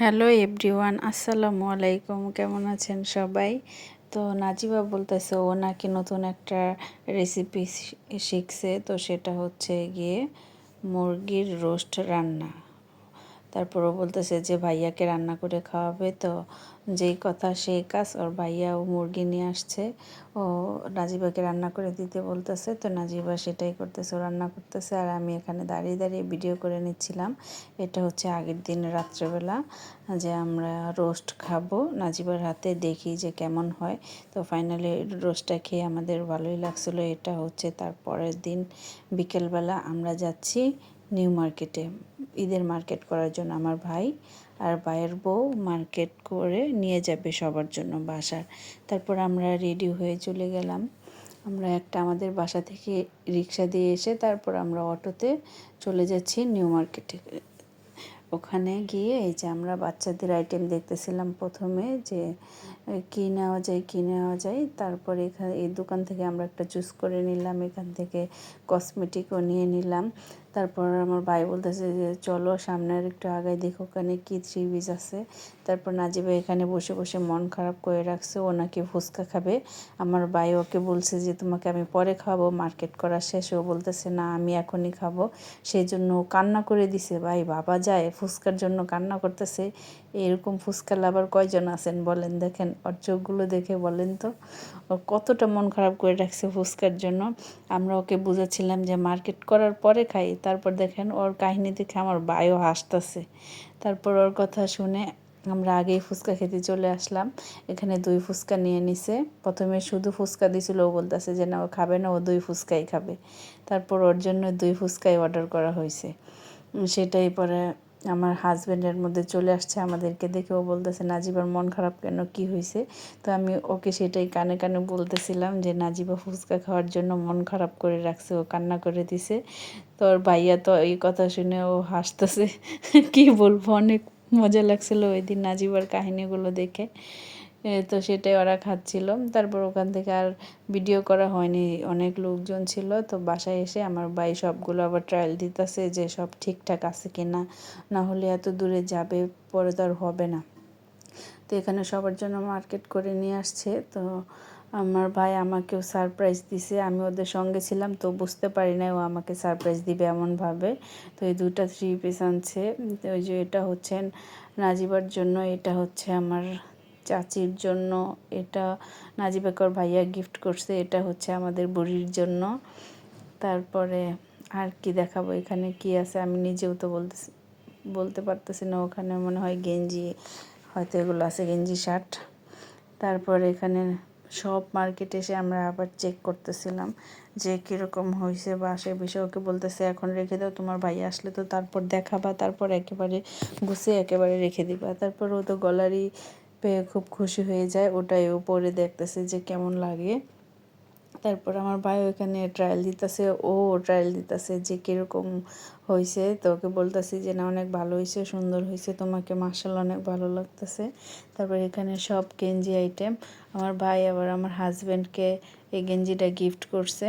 Hello everyone আসসালামু আলাইকুম কেমন আছেন সবাই? তো নাজিবা বলতেছে, ও নাকি নতুন একটা রেসিপি শিখছে। তো সেটা হচ্ছে গিয়ে মুরগির রোস্ট রান্না। তারপর ও বলতেছে যে ভাইয়াকে রান্না করে খাওয়াবে তো যেই কথা সেই কাজ, ওর ভাইয়া ও মুরগি নিয়ে আসছে। ও নাজিবাকে রান্না করে দিতে বলতেছে, তো নাজিবা সেটাই করতেছে, ও রান্না করতেছে। আর আমি এখানে দাঁড়িয়ে দাঁড়িয়ে ভিডিও করে নিচ্ছিলাম। এটা হচ্ছে আগের দিন রাত্রেবেলা যে আমরা রোস্ট খাব। নাজিবার হাতে দেখি যে কেমন হয়। তো ফাইনালি রোস্টটা খেয়ে আমাদের ভালোই লাগছিল। এটা হচ্ছে তার পরের দিন বিকেলবেলা আমরা যাচ্ছি নিউ মার্কেটে, ঈদের মার্কেট করার জন্য আমার ভাই আর ভাইয়ের বউ মার্কেট করে নিয়ে যাবে সবার জন্য বাসার। তারপর আমরা রেডি হয়ে চলে গেলাম। আমরা একটা আমাদের বাসা থেকে রিক্সা দিয়ে এসে তারপর আমরা অটোতে চলে যাচ্ছি নিউ মার্কেটে। ওখানে গিয়ে এই যে আমরা বাচ্চাদের আইটেম দেখতেছিলাম প্রথমে যে কী নেওয়া যায় কী নেওয়া যায়। তারপরে এখানে, এই দোকান থেকে আমরা একটা চুজ করে নিলাম, এখান থেকে কসমেটিকও নিয়ে নিলাম। তারপর আমার ভাই বলতেছে যে, চলো সামনের একটু আগায় দেখো ওখানে কী থ্রি পিস আছে। তারপর নাজিবা এখানে বসে বসে মন খারাপ করে রাখছে, ও নাকি ফুচকা খাবে। আমার ভাই ওকে বলছে যে, তোমাকে আমি পরে খাব মার্কেট করা শেষ। ও বলতেছে, না, আমি এখনই খাব। সেই জন্য কান্না করে দিছে, ভাই, বাবা যায়, ফুচকার জন্য কান্না করতেছে। এরকম ফুচকা লাভার কয়জন আছেন বলেন দেখেন। ওর চোখগুলো দেখে বলেন তো, ও কতটা মন খারাপ করে রাখছে ফুচকার জন্য। আমরা ওকে বুঝাচ্ছিলাম যে মার্কেট করার পরে খাই, তারপর দেখেন ওর কাহিনী দেখে আমার বায়ও হাসতেছে। তারপর ওর কথা শুনে আমরা আগেই ফুচকা খেতে চলে আসলাম। এখানে দুই ফুচকা নিয়ে নিছে। প্রথমে শুধু ফুচকা দিছিল, ও বলতেছে যে না, ও খাবে না, ও দুই ফুচকাই খাবে। তারপর ওর জন্য দুই ফুচকাই অর্ডার করা হয়েছে সেটাই পরে আমার হাজব্যান্ডের মধ্যে চলে আসছে আমাদেরকে দেখে ও বলতেছে, নাজিবার মন খারাপ কেন? কি হয়েছে তো আমি ওকে সেটাই কানে কানে বলতেছিলাম যে, নাজিবা ফুচকা খাওয়ার জন্য মন খারাপ করে রাখছে, ও কান্না করে দিছে। তো ওর ভাইয়া তো এই কথা শুনে ও হাসতেছে, কি বলব? অনেক মজা লাগছিল ওই দিন নাজিবার কাহিনিগুলো দেখে। তো সেটাই ওরা খাচ্ছিল। তারপর ওখান থেকে আর ভিডিও করা হয়নি। অনেক লোকজন ছিল, তো বাসায় এসে আমার ভাই সবগুলো আবার ট্রায়াল দিতেছে যে সব ঠিকঠাক আছে কি না না হলে এত দূরে যাবে, পরে তো আর হবে না। তো এখানে সবার জন্য মার্কেট করে নিয়ে আসছে। তো আমার ভাই আমাকেও সারপ্রাইজ দিছে। আমি ওদের সঙ্গে ছিলাম, তো বুঝতে পারি না ও আমাকে সারপ্রাইজ দিবে এমনভাবে। তো এই দুটা থ্রি পিস আনছে। ওই যে এটা হচ্ছে নাজিবার জন্য, এটা হচ্ছে আমার চাচির জন্য এটা নাজিবাকর ভাইয়া গিফট করছে, এটা হচ্ছে আমাদের বুড়ির জন্য। তারপরে আর কি দেখাবো, এখানে কি আছে আমি নিজেও তো বলতে বলতে পারতেছি না, ওখানে মনে হয় গেঞ্জি, হয়তো এগুলো আছে গেঞ্জি শার্ট। তারপর এখানে সব মার্কেট এসে আমরা আবার চেক করতেছিলাম যে কীরকম হয়েছে বা সে বিষয়ে ওকে বলতেছে, এখন রেখে দাও, তোমার ভাই আসলে তো তারপর দেখাবা, তারপর একেবারে গুছিয়ে একেবারে রেখে দিবা। তারপর ও তো গলারই পেয়ে খুব খুশি হয়ে যায়। ওটাই পরে দেখতেছে যে কেমন লাগে। তারপর আমার ভাই ওইখানে ট্রায়াল দিতেছে। ও ট্রায়াল দিতেছে যে কীরকম হয়েছে তো ওকে বলতেছি যে, না, অনেক ভালো হয়েছে সুন্দর হয়েছে তোমাকে মার্শাল অনেক ভালো লাগতেছে। তারপর এখানে সব গেঞ্জি আইটেম আমার ভাই আবার আমার হাজব্যান্ডকে এই গেঞ্জিটা গিফট করছে।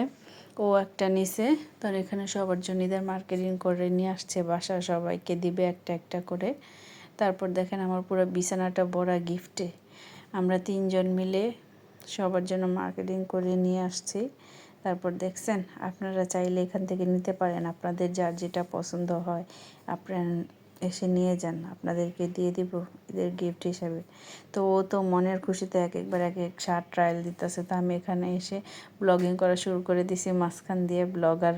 ও একটা নিছে। তার এখানে সবার জন্য মার্কেটিং করে নিয়ে আসছে। বাসা সবাইকে দিবে একটা একটা করে। তারপর দেখেন আমার পুরো বিছানাটা বড়া গিফটে। আমরা তিনজন মিলে সবার জন্য মার্কেটিং করে নিয়ে আসছি। তারপর দেখছেন, আপনারা চাইলে এখান থেকে নিতে পারেন। আপনাদের যার যেটা পছন্দ হয়, আপনার এসে নিয়ে যান, আপনাদেরকে দিয়ে দিব এদের গিফট হিসাবে। তো ও তো মনের খুশিতে এক একবার এক এক শার্ট ট্রায়াল দিতেছে। তো আমি এখানে এসে ব্লগিং করা শুরু করে দিছি। মাঝখান দিয়ে ব্লগার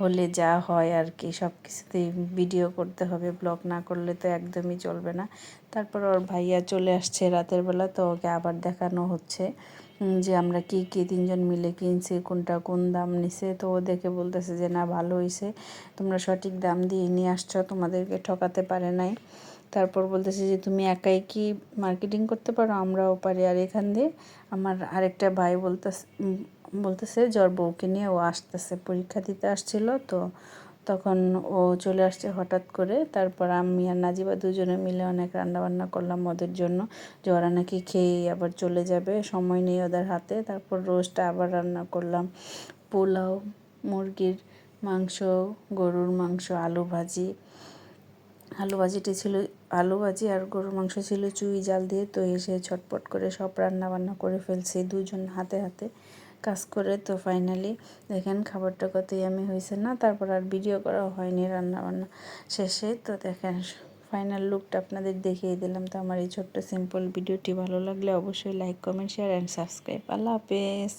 হলে যা হয় আর কি সব কিছুতেই ভিডিও করতে হবে। ব্লগ না করলে তো একদমই চলবে না। তারপর ওর ভাইয়া চলে আসছে রাতের বেলা, তো ওকে আবার দেখানো হচ্ছে। যে আমরা কি কি তিনজন মিলে কিনছি, কোনটা কোন দাম নিছে, তো ও দেখে বলতেছে যে, না, ভালো হয়েছে তোমরা সঠিক দাম দিয়ে নিয়ে আসছো, তোমাদেরকে ঠকাতে পারে নাই। তারপর বলতেছে যে, তুমি একাই কি মার্কেটিং করতে পারো? আমরাও পারি। আর এখান দিয়ে আমার আরেকটা ভাই বলতেছে বলতেছে, জ্বর বউকে নিয়ে ও আসতেছে, পরীক্ষা দিতে আসছিল, তো তখন ও চলে আসছে হঠাৎ করে। তারপর আমি আর নাজিবা দুজনে মিলে অনেক রান্নাবান্না করলাম ওদের জন্য। যে ওরা নাকি খেয়ে আবার চলে যাবে, সময় নেই ওদের হাতে। তারপর রোস্টটা আবার রান্না করলাম। পোলাও, মুরগির মাংস, গরুর মাংস, আলু ভাজি। আলু ভাজিটি ছিল, আলু ভাজি আর গরুর মাংস ছিল চুই জাল দিয়ে। তো এসে ছটপট করে সব রান্না বান্না করে ফেলছি দুজন হাতে হাতে। কাজ করে তো ফাইনালি দেখেন খাবারটা কতই আমি হয়েছে না, তারপর আর ভিডিও করা হয়নি রান্না বান্না শেষে। তো দেখেন ফাইনাল লুকটা আপনাদের দেখিয়ে দিলাম। তো আমার এই ছোট্ট সিম্পল ভিডিওটি ভালো লাগলে অবশ্যই like comment share and subscribe আল্লাহ হাফেজ।